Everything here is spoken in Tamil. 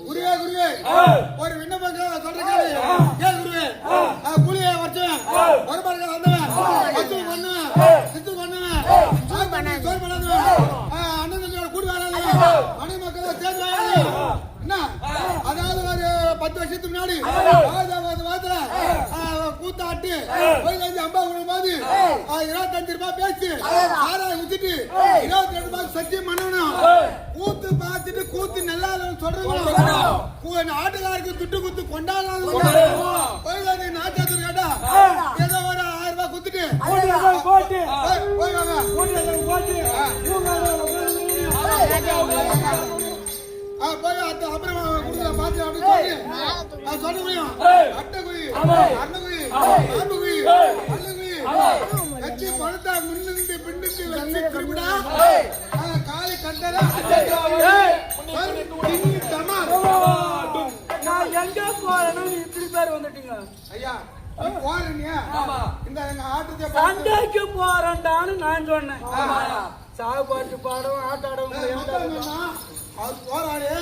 குருவே, குருவே. ஒரு விண்ணப்பம் சொல்றேன் கேளு. குருவே. ஆ, கூலியை வச்சவன், வருமானத்துக்கு வந்தவன், வசூல் பண்ணுவேன் சித்து பண்ணுவேன் சோறு பண்ண- சோறு பண்ணாதவன், அண்ணன் தம்பியோட கூடி வராதவன், மனைவி மக்களோட சேர்ந்து என்ன? அதாவது ஒரு பத்து வருஷத்துக்கு முன்னாடி ஆயிரத்தி கூத்தாட்டு. மாதிரி. ஆ, இருபத்தஞ்சு ரூபாய் பேசி ஆறாயிரம் வித்துட்டு இருபத்தி ரெண்டு ரூபாய் சத்தியம் பண்ணணும். கூத்து பார்த்துட்டு கூத்து நல்லா இல்லைன்னு சொல்றீங்களோ கூ- ஆட்டுக்காருக்கு துட்டு குத்து கொண்டாடாத போய் நாட்டாத்து கேட்டா ஏதோ ஒரு ஆயிரம் ரூபாய் குத்துட்டு. போட்டு. போய், அப்புறம் பாத்து அப்படின்னு சொல்லி. சொல்ல முடியும். அட்டை குயி அண்ணன் காலை கண்டல நான் எங்க போறேன்னு இப்படி பேர் வந்துட்டீங்க ஐயா சண்டைக்கு போறேன்டான்னு நான் சொன்னேன் சாப்பாட்டு பாடம் ஆட்டாடம் போறாரு